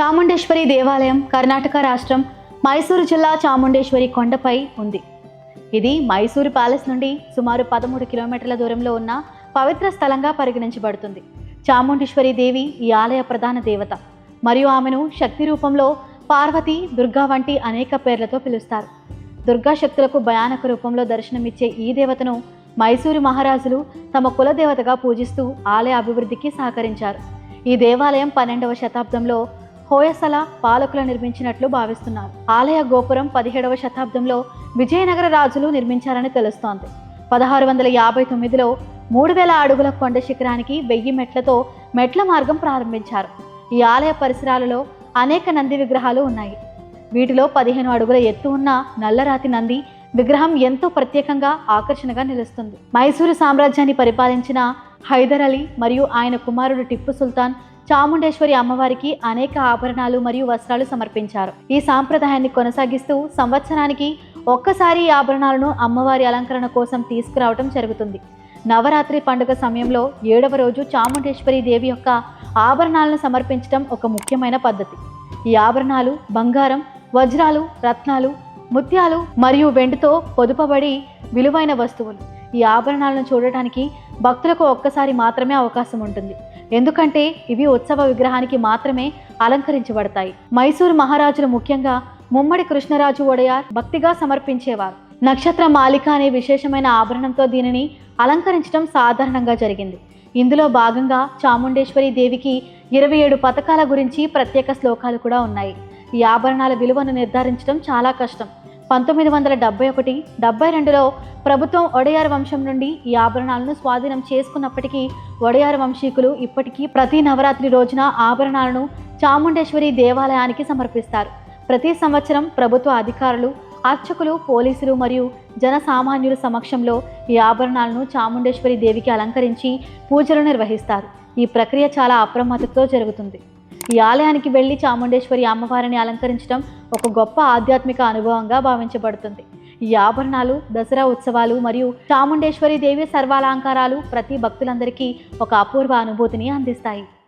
చాముండేశ్వరి దేవాలయం కర్ణాటక రాష్ట్రం మైసూరు జిల్లా చాముండేశ్వరి కొండపై ఉంది. ఇది మైసూరు ప్యాలెస్ నుండి సుమారు పదమూడు కిలోమీటర్ల దూరంలో ఉన్న పవిత్ర స్థలంగా పరిగణించబడుతుంది. చాముండేశ్వరి దేవి ఈ ఆలయ ప్రధాన దేవత. మరియు ఆమెను శక్తి రూపంలో పార్వతి దుర్గా వంటి అనేక పేర్లతో పిలుస్తారు. దుర్గా శక్తులకు భయానక రూపంలో దర్శనమిచ్చే ఈ దేవతను మైసూరు మహారాజులు తమ కులదేవతగా పూజిస్తూ ఆలయ అభివృద్ధికి సహకరించారు. ఈ దేవాలయం పన్నెండవ శతాబ్దంలో హోయసల పాలకులు నిర్మించినట్లు భావిస్తున్నారు ఆలయ గోపురం పదిహేడవ శతాబ్దంలో విజయనగర రాజులు నిర్మించారని తెలుస్తోంది. పదహారు వందల యాభై తొమ్మిదిలో మూడు వేల అడుగుల కొండ శిఖరానికి వెయ్యి మెట్లతో మెట్ల మార్గం ప్రారంభించారు. ఈ ఆలయ పరిసరాలలో అనేక నంది విగ్రహాలు ఉన్నాయి. వీటిలో పదిహేను అడుగుల ఎత్తు ఉన్న నల్లరాతి నంది విగ్రహం ఎంతో ప్రత్యేకంగా ఆకర్షణగా నిలుస్తుంది. మైసూరు సామ్రాజ్యాన్ని పరిపాలించిన హైదర్ అలీ మరియు ఆయన కుమారుడు టిప్పు సుల్తాన్ చాముండేశ్వరి అమ్మవారికి అనేక ఆభరణాలు మరియు వస్త్రాలు సమర్పించారు. ఈ సాంప్రదాయాన్ని కొనసాగిస్తూ సంవత్సరానికి ఒక్కసారి ఈ ఆభరణాలను అమ్మవారి అలంకరణ కోసం తీసుకురావటం జరుగుతుంది. నవరాత్రి పండుగ సమయంలో ఏడవ రోజు చాముండేశ్వరి దేవి యొక్క ఆభరణాలను సమర్పించడం ఒక ముఖ్యమైన పద్ధతి. ఈ ఆభరణాలు బంగారం వజ్రాలు రత్నాలు ముత్యాలు మరియు వెండితో పొదుపబడి విలువైన వస్తువులు. ఈ ఆభరణాలను చూడటానికి భక్తులకు ఒక్కసారి మాత్రమే అవకాశం ఉంటుంది. ఎందుకంటే ఇవి ఉత్సవ విగ్రహానికి మాత్రమే అలంకరించబడతాయి. మైసూరు మహారాజులు ముఖ్యంగా ముమ్మడి కృష్ణరాజు ఒడయార్ భక్తిగా సమర్పించేవారు. నక్షత్ర మాలిక అనే విశేషమైన ఆభరణంతో దీనిని అలంకరించడం సాధారణంగా జరిగింది. ఇందులో భాగంగా చాముండేశ్వరి దేవికి ఇరవై ఏడు పథకాల గురించి ప్రత్యేక శ్లోకాలు కూడా ఉన్నాయి. ఈ ఆభరణాల విలువను నిర్ధారించడం చాలా కష్టం. పంతొమ్మిది వందల డెబ్బై ఒకటి డెబ్బై రెండులో ప్రభుత్వం ఒడయార్ వంశం నుండి ఈ ఆభరణాలను స్వాధీనం చేసుకున్నప్పటికీ ఒడయార్ వంశీకులు ఇప్పటికీ ప్రతి నవరాత్రి రోజున ఆభరణాలను చాముండేశ్వరి దేవాలయానికి సమర్పిస్తారు. ప్రతి సంవత్సరం ప్రభుత్వ అధికారులు అర్చకులు పోలీసులు మరియు జనసామాన్యుల సమక్షంలో ఈ ఆభరణాలను చాముండేశ్వరి దేవికి అలంకరించి పూజలు నిర్వహిస్తారు. ఈ ప్రక్రియ చాలా అప్రమత్తతో జరుగుతుంది. ఈ ఆలయానికి వెళ్ళి చాముండేశ్వరి అమ్మవారిని అలంకరించడం ఒక గొప్ప ఆధ్యాత్మిక అనుభవంగా భావించబడుతుంది. ఈ ఆభరణాలు దసరా ఉత్సవాలు మరియు చాముండేశ్వరి దేవి సర్వాలంకారాలు ప్రతి భక్తులందరికీ ఒక అపూర్వ అనుభూతిని అందిస్తాయి.